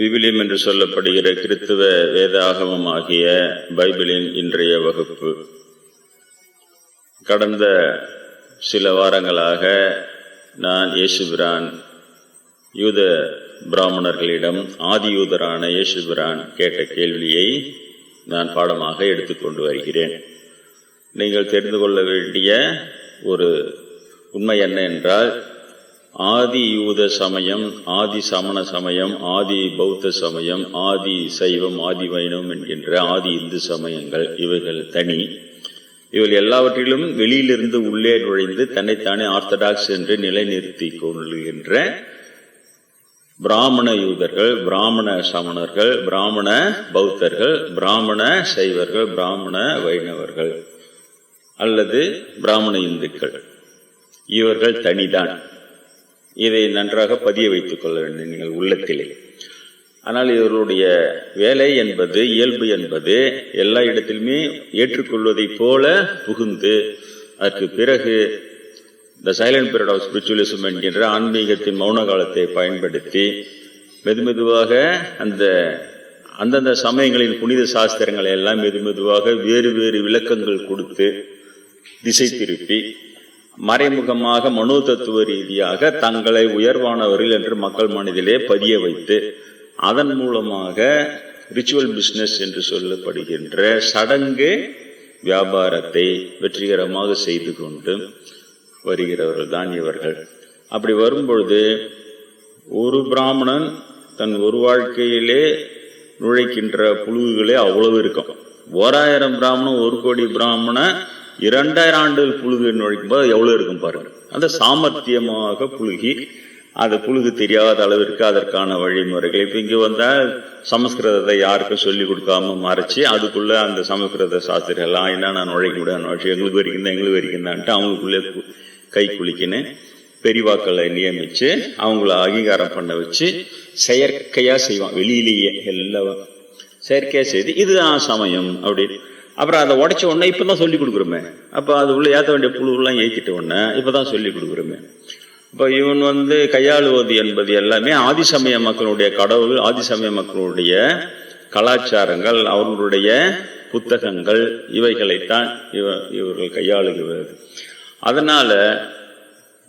விவிலியம் என்று சொல்லப்படுகிற கிறித்துவ வேதாகமமாகிய பைபிளின் இன்றைய வகுப்பு. கடந்த சில வாரங்களாக நான் இயேசுபிரான் யூத பிராமணர்களிடம் ஆதியூதரான இயேசுபிரான் கேட்ட கேள்வியை நான் பாடமாக எடுத்துக்கொண்டு வருகிறேன். நீங்கள் தெரிந்து கொள்ள வேண்டிய ஒரு உண்மை என்ன என்றால் ஆதி யூத சமயம் ஆதி சமண சமயம் ஆதி பௌத்த சமயம் ஆதி சைவம் ஆதி வைணவம் என்கின்ற ஆதி இந்து சமயங்கள் இவைகள் தனி. இவள் எல்லாவற்றிலும் வெளியிலிருந்து உள்ளே நுழைந்து தன்னைத்தானே ஆர்த்தடாக்ஸ் என்று நிலைநிறுத்தி கொள்கின்ற பிராமண யூதர்கள் பிராமண சமணர்கள் பிராமண பௌத்தர்கள் பிராமண சைவர்கள் பிராமண வைணவர்கள் அல்லது பிராமண இந்துக்கள். இவர்கள் தனிதான். இதை நன்றாக பதிய வைத்துக் கொள்ள வேண்டும் நீங்கள் உள்ளத்திலே. ஆனால் இவர்களுடைய வேலை என்பது இயல்பு என்பது எல்லா இடத்திலுமே ஏற்றுக்கொள்வதைப் போல புகுந்து அதற்கு பிறகு the silent period of spiritualism என்கின்ற ஆன்மீகத்தின் மௌன காலத்தை பயன்படுத்தி மெதுமெதுவாக அந்த அந்தந்த சமயங்களின் புனித சாஸ்திரங்களை எல்லாம் மெதுமெதுவாக வேறு வேறு விளக்கங்கள் கொடுத்து திசை திருப்பி மறைமுகமாக மனோ தத்துவ ரீதியாக தங்களை உயர்வானவர்கள் என்று மக்கள் மனதிலே பதிய வைத்து அதன் மூலமாக ரிச்சுவல் பிஸ்னஸ் என்று சொல்லப்படுகின்ற சடங்கு வியாபாரத்தை வெற்றிகரமாக செய்து கொண்டு வருகிறவர்கள் தான் இவர்கள். அப்படி வரும்பொழுது ஒரு பிராமணன் தன் ஒரு வாழ்க்கையிலே நுழைக்கின்ற புழுகுகளே அவ்வளவு இருக்கும். ஓராயிரம் பிராமணன் ஒரு கோடி பிராமணன் இரண்டாயிரம் ஆண்டுகள் புழுகு நுழைக்கும் போது எவ்வளோ இருக்கும் பாருங்க. அந்த சாமர்த்தியமாக புழுகி அது புழுகு தெரியாத அளவிற்கு அதற்கான வழிமுறைகள். இப்போ இங்கே வந்தால் சமஸ்கிருதத்தை யாருக்கும் சொல்லி கொடுக்காம மறைச்சி அதுக்குள்ளே அந்த சமஸ்கிருத சாஸ்திரம் என்ன நான் நுழைக்க முடியாது எங்களுக்கு வரைக்கும் தான் எங்களுக்கு வரைக்கும் தான்ட்டு அவங்களுக்குள்ளே கை குளிக்கின்னு பெரிவாக்களை நியமித்து அவங்கள அங்கீகாரம் பண்ண வச்சு செயற்கையாக செய்வான் வெளியிலேயே எல்லாம் செயற்கையாக செய்து இதுதான் சமயம் அப்படின்னு. அப்புறம் அதை உடச்ச உடனே இப்பதான் சொல்லி கொடுக்குறோமே. அப்போ அது உள்ள ஏற்ற வேண்டிய புழுவெல்லாம் ஏற்றிட்ட உடனே இப்பதான் சொல்லி கொடுக்குறோமே. இப்போ இவன் வந்து கையாளுவது என்பது எல்லாமே ஆதிசமய மக்களுடைய கடவுள் ஆதிசமய மக்களுடைய கலாச்சாரங்கள் அவர்களுடைய புத்தகங்கள் இவைகளைத்தான் இவ இவர்கள் கையாளுகிறது. அதனால்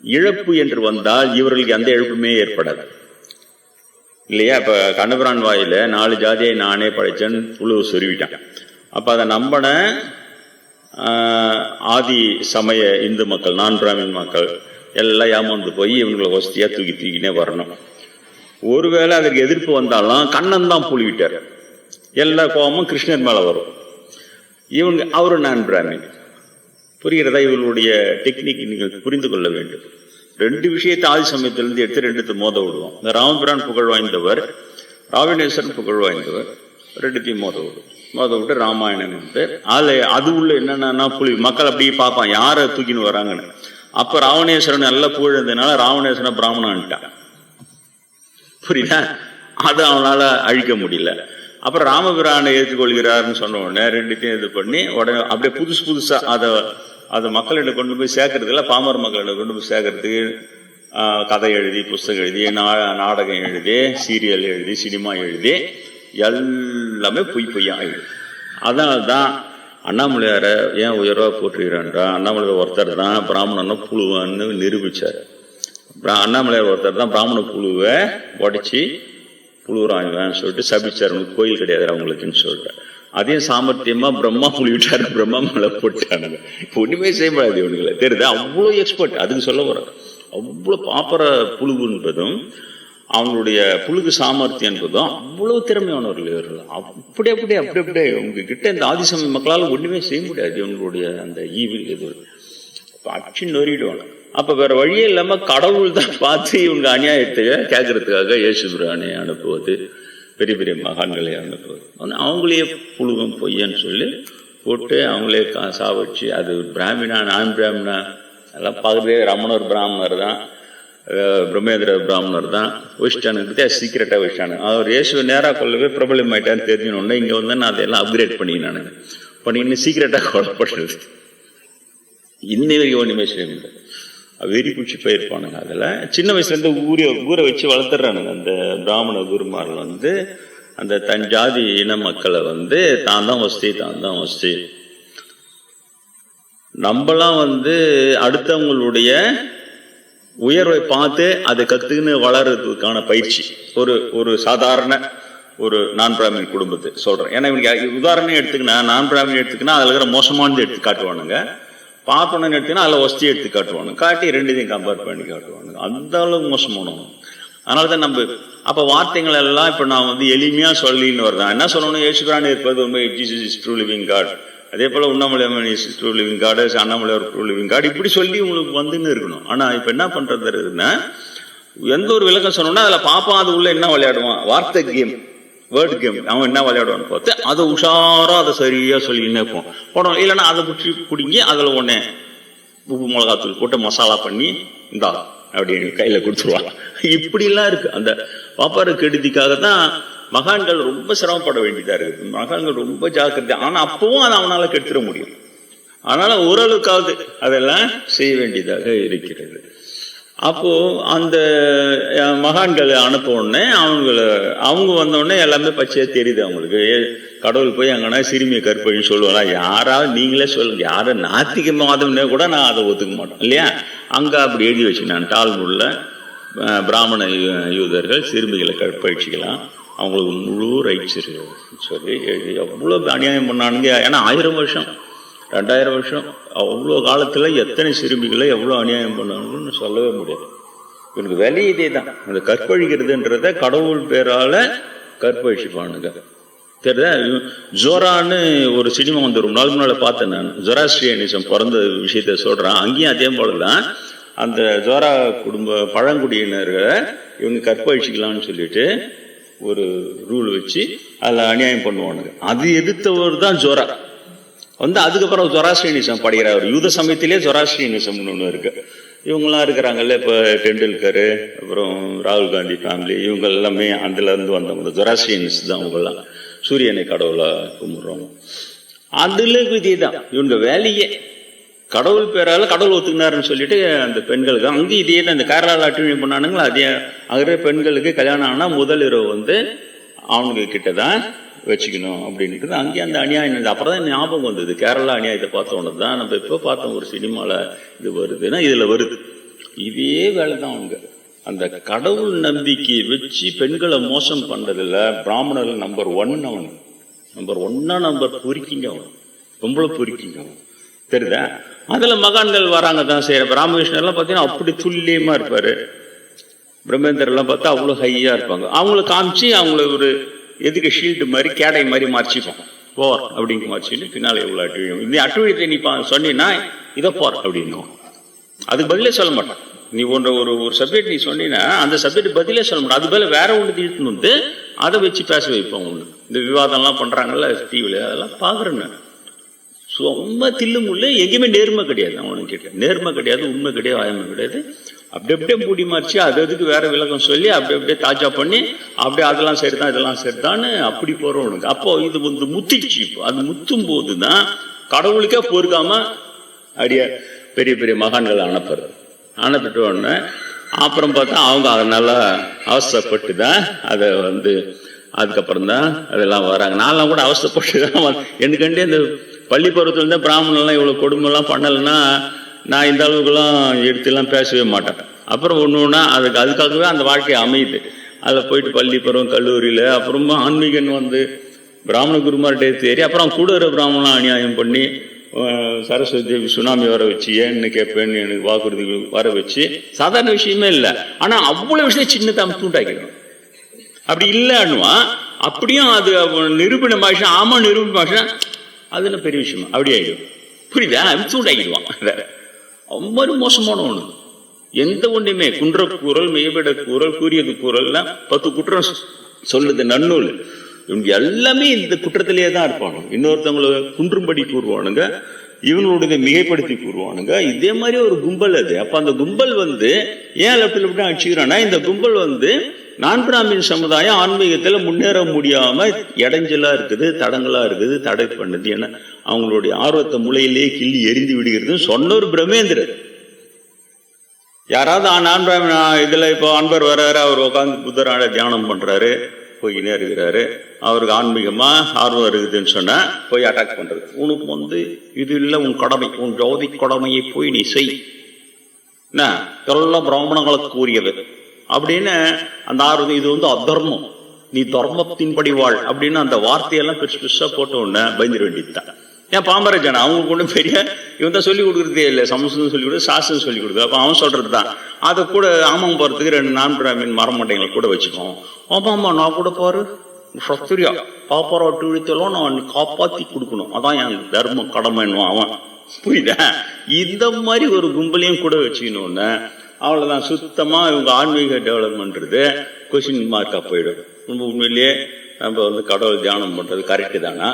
இழப்பு என்று வந்தால் இவர்களுக்கு எந்த இழப்புமே ஏற்படாது. இல்லையா? இப்போ கண்ணபுரான் வாயில் நாலு ஜாதியை நானே படைச்சேன் புழு சொருவிட்டான். அப்போ அதை நம்பின ஆதி சமய இந்து மக்கள் நான் பிராமின் மக்கள் எல்லாம் ஏமாந்து போய் இவங்களை வசதியாக தூக்கி தூக்கினே வரணும். ஒருவேளை அதற்கு எதிர்ப்பு வந்தாலும் கண்ணன் தான் புழுவிட்டார் எல்லா கோபமும் கிருஷ்ணர் மேலே வரும். இவங்க அவரு நான் பிராமின் புரிகிறதா? இவர்களுடைய டெக்னிக் நீங்கள் புரிந்து கொள்ள வேண்டும். ரெண்டு விஷயத்தை ஆதி சமயத்திலிருந்து எடுத்து ரெண்டுத்து மோத விடுவோம். இந்த ராமபிரான் புகழ் வாய்ந்தவர் ராவினேஸ்வரன் புகழ் வாய்ந்தவர் ரெண்டுத்தையும் மோத விடுவோம். மோத விட்டு ராமாயணம் வந்து அதுல அது உள்ள என்னென்னா புலி மக்கள் அப்படியே பார்ப்பான் யாரை தூக்கின்னு வராங்கன்னு. அப்ப ராவணேஸ்வரன் நல்ல புகழ் இருந்ததுனால ராவணேஸ்வரன் பிராமணன்ட்டான். புரியுதா? அது அவனால அழிக்க முடியல. அப்புறம் ராமபிரானை ஏற்றுக்கொள்கிறாருன்னு சொன்ன உடனே ரெண்டுத்தையும் இது பண்ணி உடனே அப்படியே புதுசு புதுசா அதை அதை மக்களிடம் கொண்டு போய் சேர்க்கறதுல பாமர மக்களிடம் கொண்டு போய் சேர்க்கறதுக்கு கதை எழுதி புஸ்தகம் எழுதி நாடகம் எழுதி சீரியல் எழுதி சினிமா எழுதி எல்லாமே பொய் பொய்யா ஆயிடும் அதனால தான் அண்ணாமலையார ஏன் உயர்வாக போற்றுகிறான்றா அண்ணாமலையார் ஒருத்தர் தான் பிராமணனை புழுவான்னு நிரூபிச்சார். அண்ணாமலையார் ஒருத்தர் தான் பிராமண புழுவை உடச்சி புழுவுறாங்கன்னு சொல்லிட்டு சபிச்சார். கோயில் கிடையாது அவங்களுக்குன்னு சொல்லிட்டார் அதையும் சாமர்த்தியமா பிரம்மா புளிவிட்டாரு பிரம்மா மலை போட்டானுங்க. இப்போ ஒண்ணுமே செய்ய முடியாது இவனுங்களை. தெரியுது? அவ்வளோ எக்ஸ்பர்ட் அதுக்கு சொல்ல வர அவ்வளோ பாப்பர புழுவுன்றதும் அவங்களுடைய புழுகு சாமர்த்தியம் என்பதும் அவ்வளவு திறமையானவர்கள் இவர்கள். அப்படி அப்படியே அப்படி அப்படியே உங்ககிட்ட இந்த ஆதிசமய மக்களால் ஒன்றுமே செய்ய முடியாது. இவங்களுடைய அந்த ஈவில் இது. அச்சு நொறிடுவாங்க. அப்போ வேற வழியே இல்லாமல் கடவுள் தான் பார்த்து இவங்க அநியாயத்தை கேட்கறதுக்காக இயேசு பிரானை அனுப்புவது பெரிய பெரிய மகான்களை அனுப்புவது. அவங்களே புழுகம் பொய்யன்னு சொல்லி போட்டு அவங்களே சாவச்சு அது பிராமினா நான் பிராமினா எல்லாம் பார்க்குறதே ரமணர் பிராமணர் தான். பிரம்மேந்திர பிராமணர் தான் வச்சிட்டானுக்கு சீக்கிரட்டா வச்சிட்டானு அவர் இயேசு நேராக கொள்ளவே பிரபலம் ஆயிட்டான்னு தெரிஞ்சோடனே இங்கே வந்து நான் அதெல்லாம் அப்கிரேட் பண்ணிக்கினானுங்க. பண்ணின்னு சீக்கிரட்டா கொல்லப்படுறது இன்னி வரைக்கும் ஒன்றுமே செய்ய முடியாது வெறி பிடிச்சி போயிருப்பானுங்க அதில். சின்ன வயசுலேருந்து ஊரை ஊரை வச்சு வளர்த்துறானுங்க அந்த பிராமண குருமாரில் வந்து. அந்த தன் ஜாதி இன மக்களை வந்து தான் தான் வசதி தான் தான் வசதி நம்மளாம் வந்து அடுத்தவங்களுடைய உயர்வை பார்த்து அதை கத்துக்குன்னு வளர்றதுக்கான பயிற்சி. ஒரு ஒரு சாதாரண ஒரு நான் பிராமின் குடும்பத்தை சொல்றேன். ஏன்னா இவனுக்கு உதாரணம் எடுத்துக்கினா நான் பிராமின் எடுத்துக்கினா அதுல இருக்கிற மோசமானது எடுத்து காட்டுவானுங்க. பார்த்தோன்னு எடுத்துக்கினா அதில் வசதி எடுத்து காட்டுவானுங்க. காட்டி ரெண்டுத்தையும் கம்பேர் பண்ணி காட்டுவானுங்க. அந்த அளவுக்கு மோசமானவங்க அதனால தான் நம்ம அப்ப வார்த்தைகள் எல்லாம் இப்ப நான் வந்து எளிமையா சொல்லின்னு வருதான் என்ன சொல்லணும்? ஏசுபிரான் இருப்பது உண்மை. Jesus is true living God அதே போல் Unnamalai is true living God Annamalai ஒரு ட்ரூ லிவிங் இப்படி சொல்லி உங்களுக்கு வந்துன்னு இருக்கணும். ஆனால் இப்போ என்ன பண்ணுறதுன்னா இருக்குன்னா எந்த ஒரு விளக்கம் சொன்னோம்னா அதில் பாப்பா அது உள்ள என்ன விளையாடுவான்? வார்த்தை கேம் வேர்டு கேம் அவன் என்ன விளையாடுவான்னு பார்த்து அதை உஷாராக அதை சரியாக சொல்லி நினைப்போம் போடணும். இல்லைன்னா அதை பிடிச்சி பிடிங்கி அதில் ஒன்று உப்பு மிளகாத்தூள் போட்டு மசாலா பண்ணி இந்தா அப்படின்னு கையில் கொடுத்துருவாங்க இப்படிலாம் இருக்குது அந்த பாப்பாரு கெடுதிக்காக தான் மகான்கள் ரொம்ப சிரமப்பட வேண்டியதா இருக்குது. மகான்கள் ரொம்ப ஜாக்கிரதை. ஆனா அப்பவும் அதை அவனால கெடுத்துட முடியும் அதனால ஓரளவுக்காவது அதெல்லாம் செய்ய வேண்டியதாக இருக்கிறது. அப்போ அந்த மகான்களை அனுப்ப உடனே அவங்கள அவங்க வந்தோடனே எல்லாமே பச்சையா தெரியுது அவங்களுக்கு. கடவுள் போய் அங்கன்னா சிறுமியை கற்பழின்னு சொல்லுவாங்களா யாராவது நீங்களே சொல்லுங்க. யாரும் நாத்திக மாதம்னே கூட நான் அதை ஒத்துக்க மாட்டேன். இல்லையா? அங்க அப்படி எழுதி வச்சு நான் டால்முள்ள பிராமண யூ- யூதர்கள் சிறுமிகளை கற்பழிச்சிக்கலாம் அவங்களுக்கு முழு ரைட்ஸ் சொல்லி எவ்வளோ அநியாயம் பண்ணானுங்க. ஏன்னா ஆயிரம் வருஷம் ரெண்டாயிரம் வருஷம் அவ்வளோ காலத்தில் எத்தனை சிறுமிகளை எவ்வளோ அநியாயம் பண்ணாங்கன்னு சொல்லவே முடியாது. இவனுக்கு விலை இதே தான் அந்த கற்பழிக்கிறதுன்றத கடவுள் பேரால கற்பழிச்சுப்பானுங்க. தெரியுதா? ஜோரான்னு ஒரு சினிமா வந்து ரொம்ப நாள் முன்னால் பார்த்தேன் நான். ஜொராஸ்ட்ரியனிசம் பிறந்த விஷயத்த சொல்கிறான் அங்கேயும் அதே போலதான். அந்த ஜோரா குடும்ப பழங்குடியினர்களை இவங்க கற்பழிச்சிக்கலாம்னு சொல்லிட்டு ஒரு ரூல் வச்சு அதில் அநியாயம் பண்ணுவானுங்க. அது எதிர்த்தவர் தான் ஜொரா வந்து அதுக்கப்புறம் ஜொராஸ்ட்ரியனிசம் படிக்கிறார். யூத சமயத்திலே ஜொராஸ்ரீனிசம்னு ஒன்று இருக்கு. இவங்கெல்லாம் இருக்கிறாங்கல்ல இப்போ டெண்டுல்கர் அப்புறம் ராகுல் காந்தி ஃபேமிலி இவங்க எல்லாமே அதுலேருந்து வந்தவங்க ஜொராஸ்ரீனிஸ் தான் அவங்கெல்லாம். சூரியனை கடவுளை கும்பிட்றவங்க. அதுல விதி தான். இவங்க வேலையே கடவுள் பேரால் கடவுள் ஒத்துக்கினாருன்னு சொல்லிட்டு அந்த பெண்களுக்கு அங்கேயும் இதே தான் இந்த கேரளா லாட்டினி பண்ணானுங்களா அதே அங்கே பெண்களுக்கு கல்யாணம் ஆனால் முதல் இரவு வந்து அவனுங்க கிட்ட தான் வச்சுக்கணும் அப்படின்ட்டு அங்கேயும் அந்த அநியாயம் அப்புறம் தான் ஞாபகம் வந்தது. கேரளா அநியாயத்தை பார்த்த உடனே தான் நம்ம இப்போ பார்த்தோம் ஒரு சினிமாவில் இது வருதுன்னா இதில் வருது. இதே வேலை தான் அவங்க. அந்த கடவுள் நம்பிக்கையை வச்சு பெண்களை மோசம் பண்ணுறதுல பிராமணர்கள் நம்பர் ஒன் அவன். நம்பர் ஒன்னா நம்பர் பொறிக்கிங்க அவன். பொம்பளை பொறிக்கிங்க அவன். தெரியுதா? அதில் மகான்கள் வராங்க தான் செய்யற. ராமகிருஷ்ணர்லாம் எல்லாம் பார்த்தீங்கன்னா அப்படி துல்லியமாக இருப்பார். பிரம்மேந்தர் எல்லாம் பார்த்தா அவ்வளோ ஹையாக இருப்பாங்க. அவங்கள காமிச்சு அவங்கள ஒரு எதுக்கு ஷீல்டு மாதிரி கேடை மாதிரி மறைச்சிப்பான் போர் அப்படிங்க மறைச்சிட்டு பின்னால் எவ்வளோ அட்டுழியம் இந்த அட்டுழியத்தை நீ பா- சொன்னீன்னா இதை போர் அப்படின்னும் அதுக்கு பதிலே சொல்ல மாட்டான். நீ ஒன்ற ஒரு ஒரு சப்ஜெக்ட் நீ சொன்னீங்கன்னா அந்த சப்ஜெக்ட் பதிலே சொல்ல மாட்டேன். அது பதில் வேற ஒன்று தீர்த்துன்னு வந்து அதை வச்சு பேச வைப்போம் ஒன்று இந்த விவாதம்லாம் பண்ணுறாங்கல்ல டிவில அதெல்லாம் பார்க்குறேன்னு சும்மா தில்லு முள்ளு எங்கேயுமே நேர்மை கிடையாது. அவனுக்கு கிட்ட நேர்மை கிடையாது உண்மை கிடையாது ஆயமை கிடையாது. அப்படி அப்படியே மூடி மாறிச்சு அது அதுக்கு வேற விளக்கம் சொல்லி அப்படி அப்படியே தாஜா பண்ணி அப்படியே அதெல்லாம் சரிதான் இதெல்லாம் சரிதான்னு அப்படி போறவனுக்கு அப்போ இது வந்து முத்திடுச்சு இப்போ. அது முத்தும் போது தான் கடவுளுக்கே பொறுக்காம அப்படியே பெரிய பெரிய மகான்களை அனுப்புறது. அனுப்பிட்ட உடனே அப்புறம் பார்த்தா அவங்க அதை நல்லா அவசரப்பட்டு தான் அதை வந்து அதுக்கப்புறம் தான் அதெல்லாம் வராங்க. நான்லாம் கூட அவசரப்பட்டு தான் எனக்கு அந்த பள்ளி பருவத்துல பிராமணெல்லாம் இவ்வளோ கொடுமைலாம் பண்ணலைன்னா நான் இந்த அளவுக்குலாம் எடுத்துலாம் பேசவே மாட்டேன். அப்புறம் ஒன்று ஒன்றா அதுக்கு அதுக்காகவே அந்த வாழ்க்கை அமையுது. அதில் போயிட்டு பள்ளி பருவம் கல்லூரியில் அப்புறமா ஆன்மீகன் வந்து பிராமண குருமார்கிட்ட தேறி அப்புறம் கூட இருக்கிற பிராமணம் அநியாயம் பண்ணி சரஸ்வதி சுனாமி வர வச்சு ஏன்னு கேட்பேன்னு எனக்கு வாக்குறுதி வர வச்சு சாதாரண விஷயமே இல்லை. ஆனால் அவ்வளோ விஷயம் சின்னதாக அமுத்துண்டாக்கிடும் அப்படி இல்லைன்னுவான். அப்படியும் அது அவன் நிரூபண பாஷை ஆமாம் நிரூபண பாஷை அதில் பெரிய விஷயம்? அப்படி ஆயிடும். புரியுதா? அமிச்சூடாக்கிடுவான் அதை ரொம்ப மோசமான ஒன்று எந்த ஒன்றுமே குன்ற கூறல் மெய்விட கூறல் கூறியது கூறல்லாம் பத்து குற்றம் சொல்லுது நன்னூல். இவங்க எல்லாமே இந்த குற்றத்திலேயே தான் இருப்பானுங்க இன்னொருத்தவங்களை குன்றும்படி கூறுவானுங்க. இவங்களுடைய மிகைப்படுத்தி கூறுவானுங்க. இதே மாதிரி ஒரு கும்பல் அது. அப்ப அந்த கும்பல் வந்து ஏன் லெப்ட் லெப்ட் அடிச்சுக்கிறான்னா இந்த கும்பல் வந்து நான் பிராமின் சமுதாயம் ஆன்மீகத்துல முன்னேற முடியாம இடைஞ்சலா இருக்குது தடங்களாக இருக்குது தடை பண்ணுது ஏன்னா அவங்களுடைய ஆர்வத்தை முளையிலேயே கிள்ளி எரிந்து விடுகிறது சொன்ன ஒரு பிரமேந்திரர் யாராவது நான் பிராமின் இதுல இப்போ அன்பர் வர்றாரு அவர் உட்காந்து புத்தராட தியானம் பண்றாரு போய்கினே இருக்கிறாரு அவருக்கு ஆன்மீகமா ஆர்வம் இருக்குதுன்னு சொன்னா போய் அட்டாக் பண்றது. உனக்கு வந்து இது இல்லை உன் கடமை உன் ஜோதி கடமையை போய் நீ செய். என்ன? இதெல்லாம் பிராமணங்களுக்கு கூறியது அப்படின்னு அந்த ஆர்வம் இது வந்து அதர்மம். நீ தர்மத்தின்படி வாழ் அப்படின்னு அந்த வார்த்தையெல்லாம் பெருசு பெருசா போட்ட உடனே பயந்துட வேண்டியதுதான். ஏன் பாமர ஜனம் அவங்களுக்கு ஒன்றும் பெரிய இவன் தான் சொல்லி கொடுக்குறதே இல்லை. சமஸ்கிருதம் சொல்லி கொடுக்க சாஸ்திரம் சொல்லி கொடுக்க அப்போ அவன் சொல்றது தான் அதை கூட ஆமாம் போகிறதுக்கு ரெண்டு நான் பிராமின் மரமட்டைங்களை கூட வச்சுக்கோம் ஆமாம் ஆமாம் நான் கூட பாரு. சத்துரியா பாப்பாராட்டு விழித்தெல்லாம் நான் காப்பாற்றி கொடுக்கணும். அதான் என் தர்ம கடமைன்னு அவன். புரியுதா? இந்த மாதிரி ஒரு கும்பலையும் கூட வச்சுக்கணும்னு அவ்வளோதான் சுத்தமாக இவங்க ஆன்மீக டெவலப்மெண்ட்றது கொஷின் மார்க்காக போயிடும். நம்ம உண்மையிலேயே நம்ம வந்து கடவுள் தியானம் பண்ணுறது கரெக்டு தானா?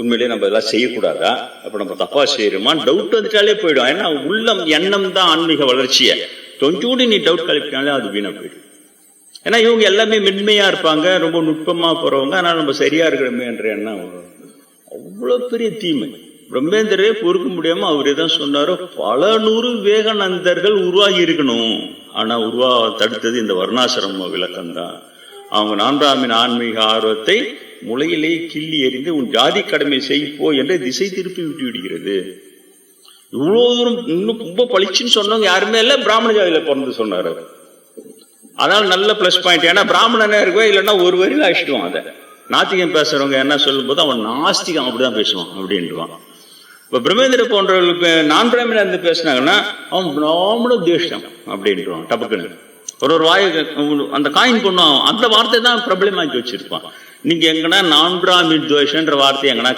உண்மையிலேயே நம்ம இதெல்லாம் செய்யக்கூடாதா? அப்போ நம்ம தப்பாக செய்கிறோமா டவுட் வந்துட்டாலே போயிடும். ஏன்னா உள்ளம் எண்ணம் தான் ஆன்மீக வளர்ச்சியை. கொஞ்சோண்டு நீ டவுட் கலப்பினாலே அது வீணாக போயிடும். ஏன்னா இவங்க எல்லாமே மென்மையாக இருப்பாங்க ரொம்ப நுட்பமாக போகிறவங்க ஆனால் நம்ம சரியாக இருக்கிறோமே என்ற எண்ணம் அவ்வளோ பெரிய தீமை. பிரம்மேந்திரே பொறுக்க முடியாம அவரே தான் சொன்னாரோ பல நூறு வேகநந்தர்கள் உருவாகி இருக்கணும். ஆனா உருவா தடுத்தது இந்த வர்ணாசிரம விளக்கம் தான் அவங்க நான்காமின் ஆன்மீக ஆர்வத்தை முளையிலே கிள்ளி எறிந்து உன் ஜாதி கடமை செய் போ என்று திசை திருப்பி விட்டு விடுகிறது. இவ்வளவு தூரம் இன்னும் ரொம்ப பளிச்சுன்னு சொன்னவங்க யாருமே இல்லை பிராமண ஜாதியில பிறந்து சொன்னார் அவர். அதனால நல்ல ப்ளஸ் பாயிண்ட் ஏன்னா பிராமணனே இருக்கோ இல்லைன்னா ஒரு வரியில அழிச்சிடுவான் அதை. நாத்திகம் பேசுறவங்க என்ன சொல்லும்போது அவன் நாஸ்திகம் அப்படிதான் பேசுவான் அப்படின்ட்டுவான் இப்ப பிரம்மேந்திர போன்றவர்கள் நான் பிராமணன் இருந்து பேசினாங்கன்னா அவன் பிராமண தேஷம் அப்படின்றான் டபக்குன்னு. ஒரு ஒரு வாய் அந்த காயின் பண்ணுவான் அந்த வார்த்தை தான் பிரபலமாக்கி வச்சிருப்பான். நீங்க எங்கன்னா நான் பிராமி துவேஷன்ற வார்த்தை எங்கன்னா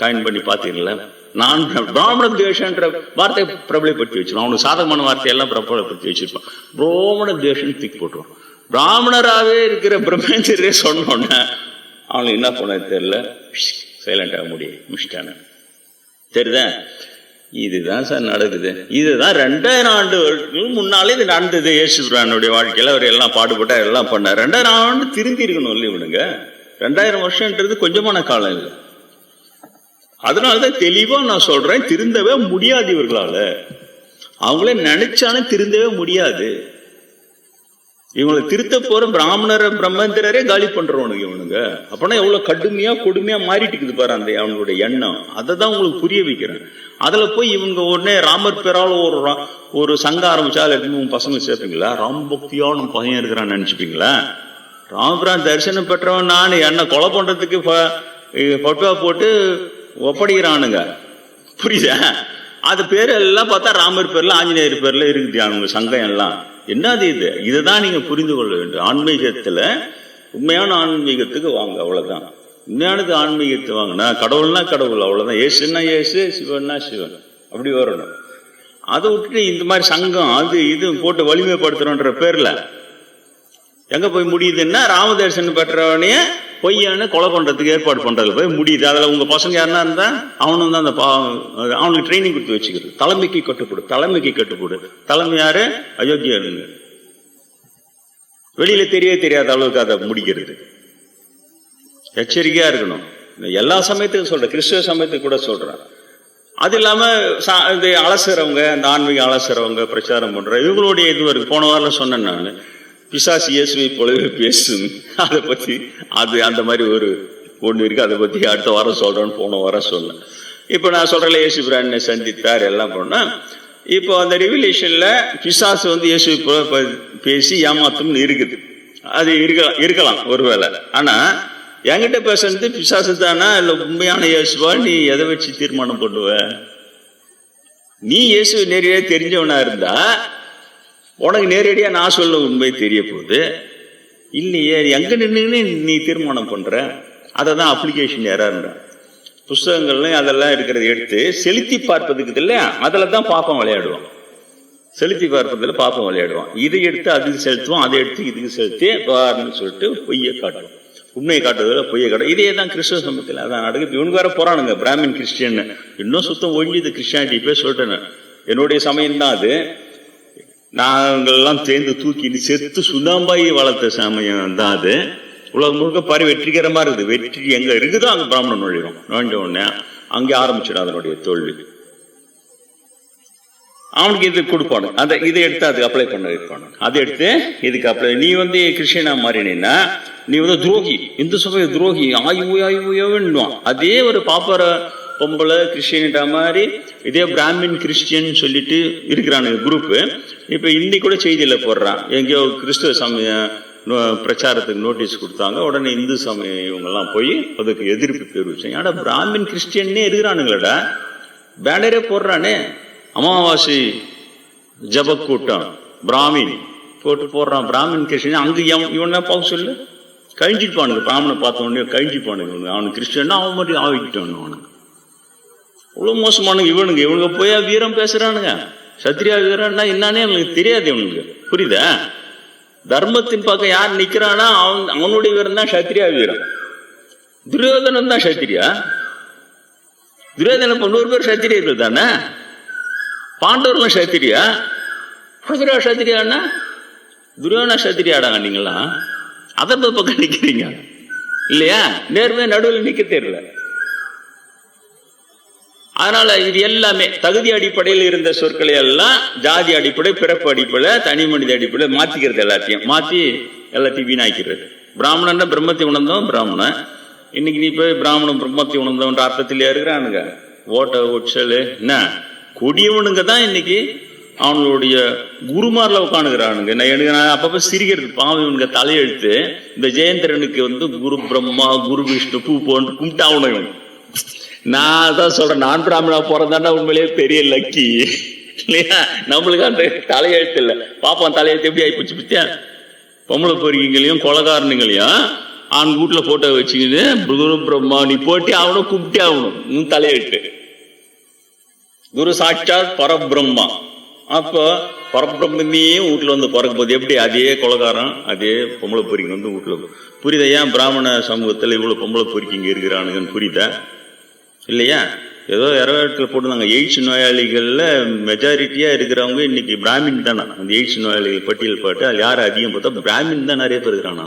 காயின் பண்ணி பாத்தீங்களா நான் பிராமண துவேஷன்ற வார்த்தையை பிரபலப்படுத்தி வச்சிருவான் அவனுக்கு சாதகமான வார்த்தையெல்லாம் பிரபலப்படுத்தி வச்சிருப்பான். பிராமண துவேஷம் தூக்கி போட்டுருவான். பிராமணராகவே இருக்கிற பிரம்மேந்திரே சொன்னோன்னே அவனுக்கு என்ன பண்ண தெரியல? சைலண்டாக முடியும் முடிச்சிட்டானு தெரியுதா இதுதான் சார் நடக்குது. இதுதான் ரெண்டாயிரம் ஆண்டு முன்னாலே இது நடந்தது. இயேசுரானுடைய வாழ்க்கையில் அவர் எல்லாம் பாடுபட்டார் எல்லாம் பண்ணார். ரெண்டாயிரம் ஆண்டு திருந்தி இருக்கணும் இல்லை இவனுங்க ரெண்டாயிரம் வருஷம்ன்றது கொஞ்சமான காலம் இல்லை. அதனாலதான் தெளிவாக நான் சொல்கிறேன் திருந்தவே முடியாது இவர்களால். அவங்களே நினைச்சாலும் திருந்தவே முடியாது. இவங்களை திருத்த போற பிராமணர பிரம்மந்திரரே காலி பண்றவனுங்க இவனுங்க. அப்பனா எவ்வளவு கடுமையா கொடுமையா மாறிட்டு இருக்குது பாரு அந்த அவனுடைய எண்ணம். அதை தான் உங்களுக்கு புரிய வைக்கிறேன். அதுல போய் இவங்க உடனே ராமர் பேரால ஒரு ரா- ஒரு சங்க ஆரம்பிச்சா எல்லாத்தையுமே உங்க பசங்க சேர்த்துங்களா ராம் பக்தியான பையன் இருக்கிறான்னு நினைச்சுப்பீங்களா? ராமபிரான் தரிசனம் பெற்றவன் நான். என்ன கொலை பண்றதுக்கு பட்டுவா போட்டு ஒப்படைக்கிறானுங்க. புரியுதா? அது பேர் எல்லாம் பார்த்தா ராமர் பேர்ல ஆஞ்சநேயர் பேர்ல இருக்குது அவங்க சங்கம் எல்லாம். என்னது இது? இதுதான் நீங்க புரிந்து கொள்ள வேண்டும். ஆன்மீகத்துல உண்மையான ஆன்மீகத்துக்கு வாங்க அவ்வளவுதான். உண்மையானது ஆன்மீகத்தை வாங்கினா கடவுள்னா கடவுள் அவ்வளவுதான். ஏசுன்னா ஏசு சிவன்னா சிவன். அப்படி வரணும். அதை விட்டுட்டு இந்த மாதிரி சங்கம் அது இது போட்டு வலிமைப்படுத்துறோன்ற பேர்ல எங்க போய் முடியுதுன்னா ராமதர்சன் பெற்றவனையே பொய்யான கொலை பண்றதுக்கு ஏற்பாடு பண்றதுல போய் முடியுது. அதில் உங்க பசங்க யாருன்னா இருந்தால் அவனும் தான் அந்த பா அவனுக்கு ட்ரைனிங் கொடுத்து வச்சுக்கிறது. தலைமைக்கு கட்டுப்படு தலைமைக்கு கட்டுப்படு. தலைமை யார்? அயோக்கியனுங்க வெளியில தெரிய தெரியாத அளவுக்கு அதை முடிக்கிறது. எச்சரிக்கையா இருக்கணும். எல்லா சமயத்துக்கும் சொல்றேன். கிறிஸ்துவ சமயத்துக்கு கூட சொல்கிறேன் அது இல்லாம சா- இது அலசுறவங்க இந்த ஆன்மீக அலசுறவங்க பிரச்சாரம் பண்ற இவங்களுடைய இது வருது. போன வாரம் சொன்னேன் நான். பிசாசு இயேசுவை போலவே பேசும். அதை பற்றி அது அந்த மாதிரி ஒரு ஒன்று இருக்கு. அதை பற்றி அடுத்த வாரம் சொல்கிறேன்னு போன வாரம் சொன்னேன். இப்போ நான் சொல்கிறேன் இயேசு பிரானை சந்தித்தார் எல்லாம் பண்ணால் இப்போ அந்த ரிவிலேஷன்ல பிசாசு வந்து இயேசுவை போல பேசி ஏமாத்தும்னு இருக்குது. அது இருக்கலாம் இருக்கலாம் ஒருவேளை. ஆனால் என்கிட்ட பேசுறது பிசாசு தானா? இல்லை உண்மையான இயேசுவா? நீ எதை வச்சு தீர்மானம் பண்ணுவ? நீ இயேசு நிறைய தெரிஞ்சவனா இருந்தா உனக்கு நேரடியாக நான் சொல்ல உண்மை தெரிய போகுது இல்லையே எங்கே நின்றுன்னு நீ தீர்மானம் பண்ணுற அதை தான் அப்ளிகேஷன் யாரான்ற புஸ்தகங்கள்லையும் அதெல்லாம் இருக்கிறத எடுத்து செலுத்தி பார்ப்பதுக்கு இல்லையா? அதில் தான் பாப்பம் விளையாடுவோம் செலுத்தி பார்ப்பதில் பாப்பம் விளையாடுவான். இதை எடுத்து அதுக்கு செலுத்துவோம் அதை எடுத்து இதுக்கு செலுத்தி பாருன்னு சொல்லிட்டு பொய்யை காட்டுவோம் உண்மையை காட்டுறதுல பொய்யை காட்டும் இதே தான் கிறிஸ்தவ சமூகத்தில். அதான் நடக்குது. இவனுக்கு வேற போறானுங்க பிராமின் கிறிஸ்டியன் இன்னும் சுத்தம் ஒழிஞ்சது கிறிஸ்டியானிட்டி. போய் சொல்லிட்டேன் என்னுடைய சமயம் தான் அது. நாங்கள்லாம் சேர்ந்து தூக்கிட்டு செத்து சுதாம்பாயை வளர்த்த சமயம் தான் அது. உலகம் முழுக்க பாரு வெற்றிகரமா இருக்குது. வெற்றி எங்க இருக்குதோ அங்க பிராமணன் நுழைவோம் நுழைஞ்ச உடனே அங்கே ஆரம்பிச்சிடும் அதனுடைய தோல்வி அவனுக்கு இது கொடுப்பானு. அந்த இதை எடுத்து அதுக்கு அப்ளை பண்ண வைப்பானு. அதை எடுத்து இதுக்கு அப்ளை நீ வந்து கிறிஸ்டியனா மாறினா நீ வந்து துரோகி. இந்து சமய துரோகி. ஆயு ஆயுவான் அதே ஒரு பாப்பரை பொம்பளை கிறிஸ்டியன்டா மாதிரி இதே பிராமின் கிறிஸ்டியன் சொல்லிட்டு இருக்கிறானுங்க குரூப்பு இப்போ இன்னைக்கு கூட செய்தியில் போடுறான். எங்கேயோ கிறிஸ்துவ சமய பிரச்சாரத்துக்கு நோட்டீஸ் கொடுத்தாங்க. உடனே இந்து சமய இவங்கெல்லாம் போய் அதுக்கு எதிர்ப்பு தெரிவிச்சாங்க. ஏன்னா பிராமின் கிறிஸ்டியன்னே இருக்கிறானுங்களடா. பேனரே போடுறானே. அமாவாசை ஜபக்கூட்டம் கூட்டம் பிராமின். போட்டு போடுறான் பிராமின் கிறிஸ்டியன். அங்கே எவன் இவன் பார்க்க சொல்லு? கழிஞ்சிப்பானுங்க. பிராமனை பார்த்த உடனே கழிஞ்சிப்பானுங்க இவனுங்க. அவனுக்கு கிறிஸ்டியன்னா அவன் மட்டும் ஆகிட்டான் அவனுக்கு. அவ்வளோ மோசமானுங்க இவனுங்க. இவனுங்க போய் வீரம் பேசுறானுங்க. சத்ரியா வீரன்னா என்னன்னே அவனுக்கு தெரியாது இவனுக்கு. புரியுதா? தர்மத்தின் பக்கம் யார் நிக்கிறானா அவன் அவனுடைய வீரம் தான் சத்திரியா வீரம். துரியோதனன் தான் சத்திரியா. துரியோதன நூறு பேர் சத்திரியர்கள் தானே? பாண்டவர்களும் சத்திரியா. பசுரா சத்திரியான்னா துரியோதன சத்திரியாடாங்க நீங்களாம் அதர்ம பக்கம் நிக்கிறீங்க. இல்லையா? நேர்மையா நடுவில் நிக்க தெரியல. அதனால இது எல்லாமே தகுதி அடிப்படையில் இருந்த சொற்களை எல்லாம் ஜாதி அடிப்படை பிறப்பு அடிப்படை தனி மனித அடிப்படை மாத்திக்கிறது எல்லாத்தையும். மாத்தி எல்லாத்தையும் வீணாக்கிறது பிராமணன் பிரம்மத்தை உணர்ந்தவன் பிராமணன். இன்னைக்கு நீ போய் பிராமணன் பிரம்மத்தை உணர்ந்தவன்ற அர்த்தத்திலேயே இருக்கிறானுங்க. ஓட்ட ஒச்சல் என்ன? கொடியவனுங்க தான் இன்னைக்கு அவனுடைய குருமார்ல உட்காந்துக்கிறானுங்க நான் எனக்கு நான் அப்பப்ப சிரிக்கிறது. பாவம் இவனுங்க தலையெழுத்து இந்த ஜெயந்திரனுக்கு வந்து குரு பிரம்மா குரு விஷ்ணு பூ போன்று கும்பிட்டாவணும் இவன். நான் தான் சொல்றேன் நான் பிராமணா பிறந்தாண்டா உண்மையிலேயே பெரிய லக்கி இல்லையா? நம்மளுக்கு அந்த தலையெழுத்து இல்லை. பாப்பான் தலையெழுத்து எப்படி ஆயிப்போச்சு பத்தியா பொம்பளை பொறிக்கிங்களையும் கொலகாரனுங்களையும் ஆண் வீட்டில் போட்டோ வச்சுக்கின்னு குரு பிரம்மா நீ போட்டி ஆகணும் கூப்பிட்டே ஆகணும். உன் தலையெழுத்து. குரு சாட்சாத் பரபிரம்மா. அப்போ பரபிரம்மே வீட்டில் வந்து பிறக்க போது எப்படி? அதே கொலகாரம் அதே பொம்பளை பொறிங்க வந்து வீட்டில் புரியுதா? ஏன் பிராமண சமூகத்தில் இவ்வளோ பொம்பளை பொறிக்கிங்க இருக்கிறானுங்கன்னு புரியுதா? இல்லையா? ஏதோ இரவாயிரத்துல போட்டிருந்தாங்க. எய்ட்ஸ் நோயாளிகளில் மெஜாரிட்டியாக இருக்கிறவங்க இன்னைக்கு பிராமின் தானே? அந்த எய்ட்ஸ் நோயாளிகள் பட்டியல் பாட்டு அது யார் அதிகம் பார்த்தா பிராமின் தான் நிறைய பேர் இருக்கிறானா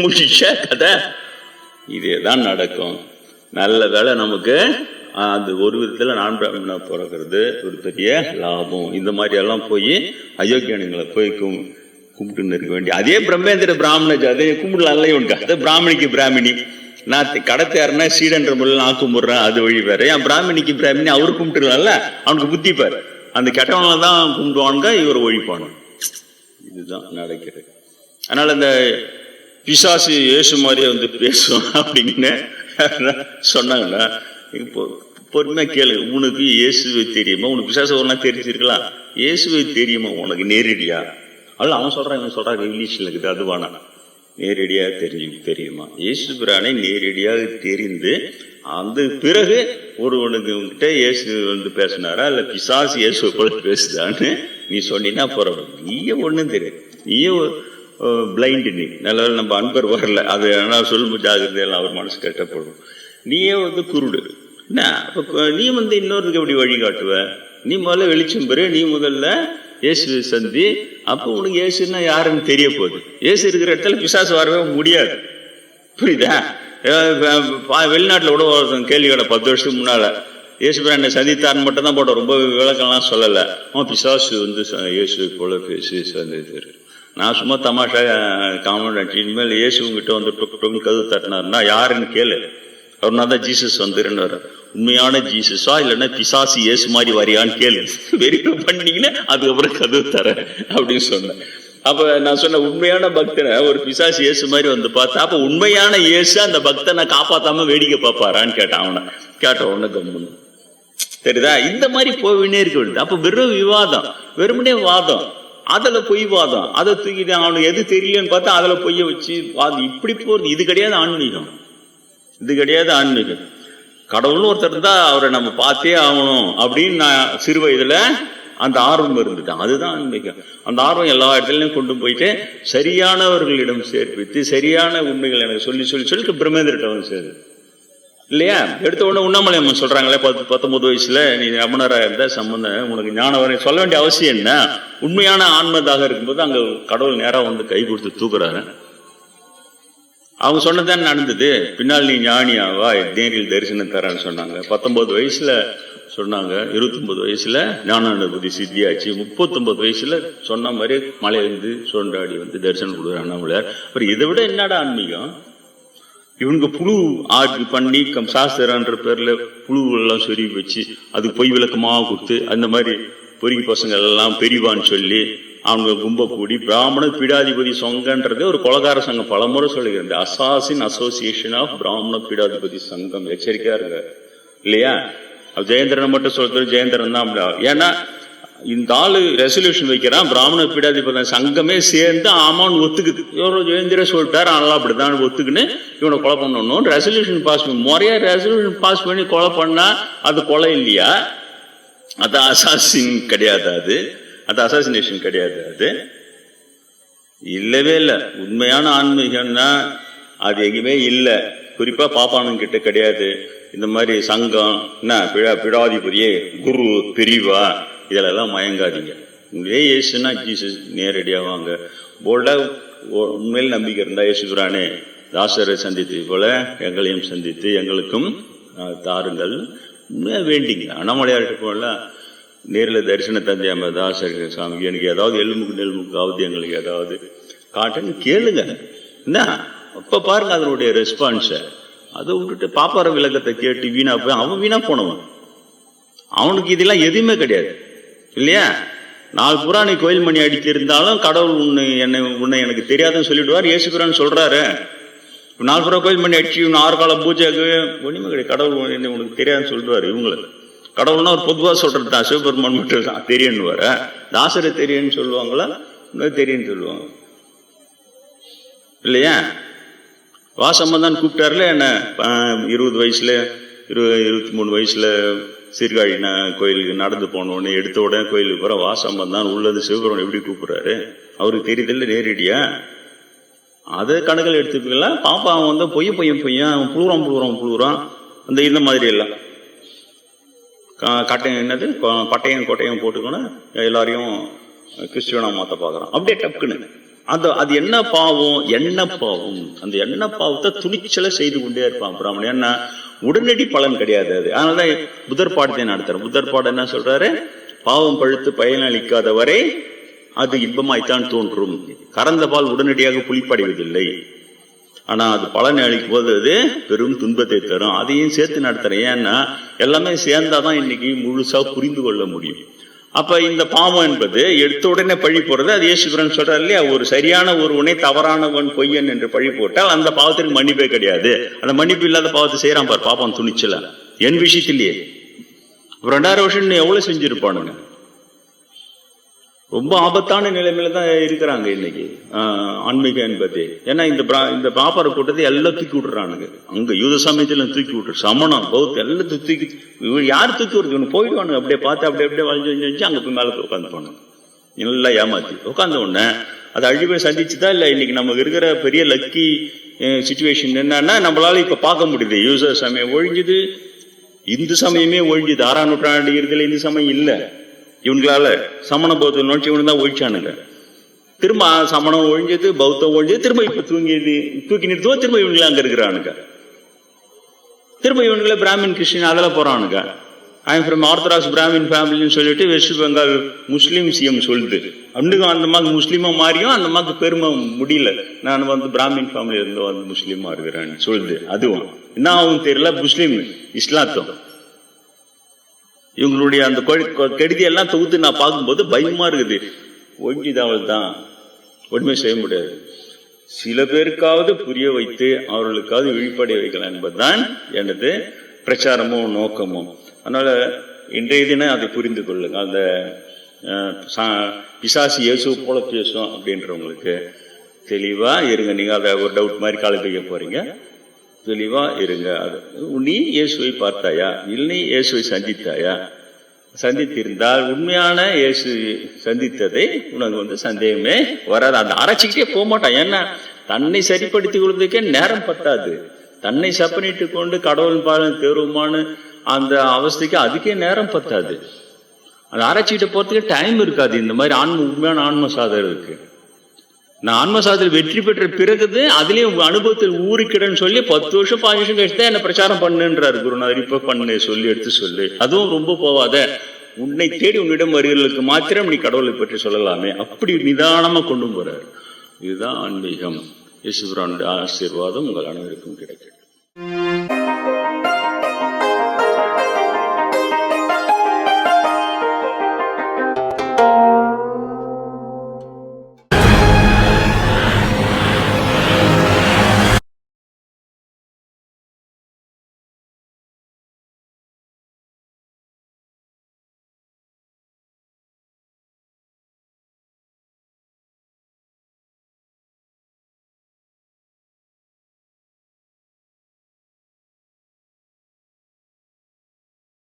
முடிச்சா கதை. இதேதான் நடக்கும். நல்ல வேலை நமக்கு அந்த அது ஒரு விதத்தில் நான் பிராமணா பிறக்கிறது. ஒரு பெரிய லாபம். இந்த மாதிரி எல்லாம் போய் அயோக்கியனுங்களை போய் கும் கும்பிட்டுன்னு இருக்க வேண்டிய அதே பிரம்மேந்திர பிராமண ஜாதி. கும்பிடலாம்ல இவனுக்கு அது பிராமணிக்கு பிராமணி நான் கடத்தாருன்னா சீடன்ற முறையில் நான் கும்பிடுறேன் அது வழி வேற. என் பிராமணிக்கு பிராமணி அவரு கும்பிட்டுருக்கலாம்ல அவனுக்கு புத்திப்பார் அந்த கெட்டவனை தான் கும்பிடுவானுங்க இவர் ஒழிப்பானுங்க. இதுதான் நடக்கிறது. அதனால இந்த பிசாசு இயேசு மாதிரியே வந்து பேசும் அப்படின்னு சொன்னாங்கன்னா இப்போ பொறுமையாக கேளு. உனக்கு இயேசுவை தெரியுமா? உனக்கு பிசாசு ஒன்றா தெரிஞ்சிருக்கலாம் இயேசுவை தெரியுமா? உனக்கு நேரடியா அதில் அவன் சொல்கிறான் இவன் சொல்கிறான் இங்கிலீஷில் இருக்குது அது வேணாம். நேரடியாக தெரிஞ்சு தெரியுமா? இயேசு பிரானை நேரடியாக தெரிந்து அந்த பிறகு ஒருவனுக்கு கிட்ட இயேசு வந்து பேசினாரா? இல்ல பிசாசு இயேசு போல பேசுதான்னு நீ சொன்னீங்கன்னா பரவாயில்ல நீயே ஒண்ணும் தெரியும் நீயே பிளைண்ட் நீ. நல்ல நம்ம அன்பர் வரல. அது ஆனால் சொல்லும் ஜாகிரதையெல்லாம் அவர் மனசு கட்டப்படும். நீயே வந்து குருடு. என்ன? அப்ப நீ வந்து இன்னொருத்துக்கு எப்படி வழிகாட்டுவ? நீ முதல்ல வெளிச்சம் பெறு நீ முதல்ல இயேசு சந்தி அப்போ உனக்கு இயேசுன்னா யாருன்னு தெரிய போகுது இயேசு இருக்கிற இடத்துல பிசாசு வரவே முடியாது. புரியுதா? வெளிநாட்டில் பா- கூட ஒருத்தன் கேள்வி கடை பத்து வருஷத்துக்கு முன்னால இயேசு என்னை சந்தித்தார்னு மட்டும் தான் போட்டோம். ரொம்ப விளக்கம்லாம் சொல்லலை. அவன் பிசாசு வந்து இயேசு போல பேசி சந்தித்தார். நான் சும்மா தமாஷா காமெண்ட் இனிமேல் இயேசு உங்ககிட்ட வந்து டொக்கு டொக்கு கதவு தட்டினார்னா யாருன்னு கேளு. அவர் நான் தான் ஜீசஸ் வந்துருன்னு உண்மையான ஜீசஸா இல்லைன்னா பிசாசு ஏசு மாதிரி வரியான்னு கேளு. வெரிஃபை பண்ணீங்கன்னா அதுக்கப்புறம் கதவு தரேன் அப்படின்னு சொன்னேன். அப்ப நான் சொன்ன உண்மையான பக்தனை ஒரு பிசாசு இயேசு மாதிரி வந்து பார்த்தா அப்ப உண்மையான இயேசு அந்த பக்தனை காப்பாத்தாம வேடிக்கை பார்ப்பாரான்னு கேட்டான் அவனை. கேட்ட உடனே கம்முன்னு தெரியுதா? இந்த மாதிரி போவினே இருக்க வேண்டியது அப்ப வெறும் விவாதம் வெறுமனே வாதம். அதுல பொய் வாதம். அதை தூக்கிட்டு அவனுக்கு எது தெரியலன்னு பார்த்தா அதுல பொய்ய வச்சு வாதம். இப்படி போறது. இது கிடையாது ஆன்மீகம். இது கிடையாது ஆன்மீகம். கடவுள்னு ஒருத்தர் இருந்தா அவரை நம்ம பார்த்தே ஆகணும் அப்படின்னு நான் சிறு வயதுல அந்த ஆர்வம் இருந்துட்டான். அதுதான் ஆன்மீகம் அந்த ஆர்வம் எல்லா இடத்துலையும் கொண்டு போயிட்டு சரியானவர்களிடம் சேர்ப்பித்து சரியான உண்மைகள் எனக்கு சொல்லி சொல்லி சொல்லி பிரம்மேந்திரிட்ட வந்து சேரு. இல்லையா? எடுத்த உடனே உண்ணாமலை அம்மன் சொல்றாங்களே பத்து பத்தொன்பது வயசுல நீ ரமணராக இருந்த சம்பந்தம் உனக்கு ஞானவரை சொல்ல வேண்டிய அவசியம் என்ன? உண்மையான ஆன்மதாக இருக்கும்போது அங்க கடவுள் நேராக வந்து கை கொடுத்து தூக்குறாரு. அவங்க சொன்னதான் நடந்தது? பின்னால் நீ ஞானி ஆவா? நேரில் தரிசனம் தரேன்னு சொன்னாங்க. பத்தொன்பது வயசுல சொன்னாங்க. இருபத்தொன்பது வயசுல ஞானானுபூதி சித்தியாச்சு. முப்பத்தொன்பது வயசுல சொன்ன மாதிரி மலையிலிருந்து சொண்டாடி வந்து தரிசனம் கொடுக்குற அண்ணாமலையார் அப்புறம் இதை விட என்னடா ஆன்மீகம்? இவங்க புழு ஆட்சி பண்ணி கம் சாஸ்திரன்ற பேர்ல புழுவெல்லாம் சொருகி வச்சு அது பொய் விளக்கமாக கொடுத்து அந்த மாதிரி பொறுக்கி பசங்கள் எல்லாம் பெரியவான்னு சொல்லி அவங்க கும்ப கூடி பிராமண பீடாதிபதி சங்கன்றதே ஒரு கொலகார சங்கம். பலமுறை சொல்லுகிறது அசாசின் அசோசியேஷன் ஆஃப் பிராமண பீடாதிபதி சங்கம் எச்சரிக்கையா இருக்க இல்லையா? ஜெயந்திரன் மட்டும் சொல்றது ஜெயந்திரன் தான் ஏன்னா இந்த ஆளு ரெசல்யூஷன் வைக்கிறான். பிராமண பீடாதிபதி சங்கமே சேர்ந்து ஆமான்னு ஒத்துக்குது. இவரும் ஜெயந்திர சொல்லிட்டாரு ஆனால் அப்படிதான் ஒத்துக்குன்னு இவனை கொலை பண்ணணும் ரெசல்யூஷன் பாஸ் பண்ணி முறையா ரெசல்யூஷன் பாஸ் பண்ணி கொலை பண்ணா அது கொலை இல்லையா? அது அசாசின் கிடையாது அது. அது அசாசினேஷன் கிடையாது அது. இல்லவே இல்லை. உண்மையான ஆன்மீகம்னா அது எங்கேயுமே இல்லை. குறிப்பா பாப்பானன் கிட்ட கிடையாது. இந்த மாதிரி சங்கம் என்ன பிழா பிடாதிபதியே குரு பிரிவா இதிலெல்லாம் மயங்காதீங்க. உங்களே இயேசுனா ஜீசஸ் நேரடியாக வாங்க போல்டா உண்மையில் நம்பிக்கை இருந்தா இயேசுரானே தாசரை சந்தித்தது போல எங்களையும் சந்தித்து எங்களுக்கும் தாருங்கள். உண்மையா வேண்டிங்க. அண்ணாமலையார்கிட்ட போல நேரில் தரிசன தந்தையாம தாசர் சாமி எனக்கு ஏதாவது எலும்புக்கு ஆகுது எங்களுக்கு ஏதாவது காட்டுன்னு கேளுங்க. என்ன? அப்போ பாருங்க அதனுடைய ரெஸ்பான்ஸை அதை விட்டுட்டு பாப்பார விளக்கத்தை கேட்டு வீணா போய் அவன் வீணா போனவன். அவனுக்கு இதெல்லாம் எதுவுமே கிடையாது. இல்லையா? நாலு புறா நீ கோயில் மணி அடிக்க இருந்தாலும் கடவுள் உன்னை என்னை உன்னை எனக்கு தெரியாதுன்னு சொல்லிடுவார். இயேசுபிரான்னு சொல்றாரு. சொல்கிறாரு நாலு புறா கோயில் மணி அடிச்சு இவன் ஆறு கால பூஜைக்கு ஒன்றுமே கிடையாது. கடவுள் என்னை உனக்கு தெரியாதுன்னு சொல்லிடுவார் இவங்களுக்கு கடவுள்னா ஒரு பொதுவாக சொல்றது தான். சிவபெருமான் மட்டும் தான். தெரியும்னு வர. தாசரை தெரியும்னு சொல்லுவாங்களா? இன்னும் தெரியும்னு சொல்லுவாங்க. இல்லையா? வாசம்மன் கூப்பிட்டார்ல என்ன? இருபது வயசுல இரு இருபத்தி மூணு வயசுல சீர்காழி கோயிலுக்கு நடந்து போன உடனே எடுத்த உடனே கோயிலுக்கு போற வாசம்மன் தான் உள்ளது. சிவபெருமான் எப்படி கூப்பிடுறாரு? அவருக்கு தெரியுதில்ல நேரடியா? அதை கணக்கில் எடுத்துக்கலாம் பாப்பா அவன் வந்து பொய்ய பொய்யன் பொய்யன் அவன் புழுறான் புழுறான் புழுறான் அந்த இந்த மாதிரி எல்லாம். கட்டையம் என்னது? பட்டையம் கொட்டையும் போட்டுக்கணும் எல்லாரையும் கிறிஸ்டியனா மாத்த பார்க்குறான். அப்படியே டக்குன்னு அது அது என்ன பாவம்? என்ன பாவம்? அந்த என்ன பாவத்தை துணிச்சலை செய்து கொண்டே இருப்பான் பிராமணன். ஏன்னா உடனடி பலன் கிடையாது அது. அதனாலதான் புதர் பாடத்தை நடத்துறேன் புத்தர் பாடம் என்ன சொல்றாரு? பாவம் பழுத்து பயனளிக்காத வரை அது இன்பமாய்த்தான் தோன்றும். கறந்த பால் உடனடியாக புளிப்படைவதில்லை. ஆனால் அது பலன் அளிக்கும் போது அது பெரும் துன்பத்தை தரும். அதையும் சேர்த்து நடத்துகிறேன் ஏன்னா எல்லாமே சேர்ந்தாதான் இன்னைக்கு முழுசாக புரிந்து கொள்ள முடியும். அப்போ இந்த பாவம் என்பது எடுத்த உடனே பழி போடுறது. அது இயேசுகிறன் சொல்கிறார் இல்லையா? ஒரு சரியான ஒருவனை தவறானவன் பொய்யன் என்று பழி போட்டால் அந்த பாவத்திற்கு மன்னிப்பே கிடையாது. அந்த மன்னிப்பு இல்லாத பாவத்தை செய்கிறான் பார். பாப்பம் துணிச்சல. என் விஷயத்திலேயே. ரெண்டாயிரம் வருஷம் இன்னும் செஞ்சுருப்பானுங்க? ரொம்ப ஆபத்தான நிலைமையில தான் இருக்கிறாங்க இன்னைக்கு. ஆன்மீக ஆன்மீகம் ஏன்னா இந்த பிரா- இந்த பாப்பார கூட்டத்தை எல்லாம் தூக்கி விட்டுறானுங்க. அங்க யூத சமயத்துல தூக்கி விட்டு சமணம் பௌத்த எல்லாத்தையும் தூக்கி இவன் யார் தூக்கி விடுறது இவனு போயிடுவானுங்க. அப்படியே பார்த்து அப்படியே அப்படியே வளைஞ்சு வளைஞ்சு வச்சு அங்க போய் மேலே போய் உட்காந்து போனாங்க நல்லா ஏமாத்தி. உட்காந்த உடனே அதை அழிவை சந்திச்சுதா இல்லை இன்னைக்கு நமக்கு இருக்கிற பெரிய லக்கி சுச்சுவேஷன் என்னன்னா நம்மளால இப்ப பார்க்க முடியுது. யூச சமயம் ஒழிஞ்சுது. இந்து சமயமே ஒழிஞ்சுது. ஆறாம் நூற்றாண்டு இருக்கிற இந்து சமயம் இல்லை. இவங்களால சமண பௌத்த நோக்கி இவனு தான் ஒழிச்சானுங்க. திரும்ப சமணம் ஒழிஞ்சது பௌத்தம் ஒழிஞ்சது திரும்ப இப்ப தூங்கி தூக்கி நிறுத்துவோம் திரும்ப இவங்களா அங்க இருக்கிறானுங்க. திரும்ப இவனுங்களே பிராமின் கிறிஸ்டின் அதில் போறானுங்க. I am from orthodox Brahmin ஃபேமிலின்னு சொல்லிட்டு வெஸ்ட் பெங்கால் முஸ்லீம் சிஎம் சொல்லுது. அன்னைக்கும் அந்த மாதிரி முஸ்லீமா மாறியும் அந்த மாதிரி பெருமை முடியல. நான் வந்து பிராமின் ஃபேமிலியில இருந்து வந்து முஸ்லீமா இருக்கிறேன்னு சொல்லுது. அதுவும். என்ன ஆகும் தெரியல முஸ்லீம் இஸ்லாத்தம். இவங்களுடைய அந்த கொ- கெடுதி எல்லாம் தொகுத்து நான் பார்க்கும்போது பயமா இருக்குது. ஒழிஞ்சுதான் தான் ஒன்றுமே செய்ய முடியாது. சில பேருக்காவது புரிய வைத்து அவர்களுக்காவது விழிப்படைய வைக்கலாம் என்பதுதான் எனது பிரச்சாரமும் நோக்கமும் அதனால இன்றைய தினம் அதை புரிந்து கொள்ளுங்க. அந்த சா- பிசாசு இயேசு போல பேசும் அப்படின்றவங்களுக்கு தெளிவாக இருங்க. நீங்கள் அதை ஒரு டவுட் மாதிரி காலை வைக்க போறீங்க. தெளிவா இருங்க. அது நீ இயேசுவை பார்த்தாயா? இல்லை இயேசுவை சந்தித்தாயா? சந்தித்திருந்தால் உண்மையான இயேசு சந்தித்ததை உனக்கு வந்து சந்தேகமே வராது. அந்த ஆராய்ச்சிக்கிட்டே போக மாட்டான். ஏன்னா தன்னை சரிப்படுத்திக் கொள்வதற்கே நேரம் பத்தாது. தன்னை சப்பனிட்டு கொண்டு கடவுள் பாலன் தேர்வுமானு அந்த அவஸ்தைக்கு அதுக்கே நேரம் பத்தாது. அந்த அரைச்சிக்கிட்ட போறதுக்கு டைம் இருக்காது. இந்த மாதிரி ஆன்ம உண்மையான ஆன்ம சாதகருக்கு நான் ஆன்மசாதத்தில் வெற்றி பெற்ற பிறகுது அதுலயும் உங்க அனுபவத்தில் ஊருக்கிடன்னு சொல்லி பத்து வருஷம் பாஞ்சு வருஷம் கழிச்சு தான் என்ன பிரச்சாரம் பண்ணுன்றாரு குருநாதர். இப்ப பண்ணு சொல்லி எடுத்து சொல்லு. அதுவும் ரொம்ப போவாத. உன்னை தேடி உன்னிடம் வருகிறவர்களுக்கு மாத்திரம் நீ கடவுளை பற்றி சொல்லலாமே. அப்படி நிதானமா கொண்டு போறாரு. இதுதான் ஆன்மீகம். யேசுபிரானுடைய ஆசீர்வாதம் உங்கள் அனைவருக்கும் கிடைக்கும்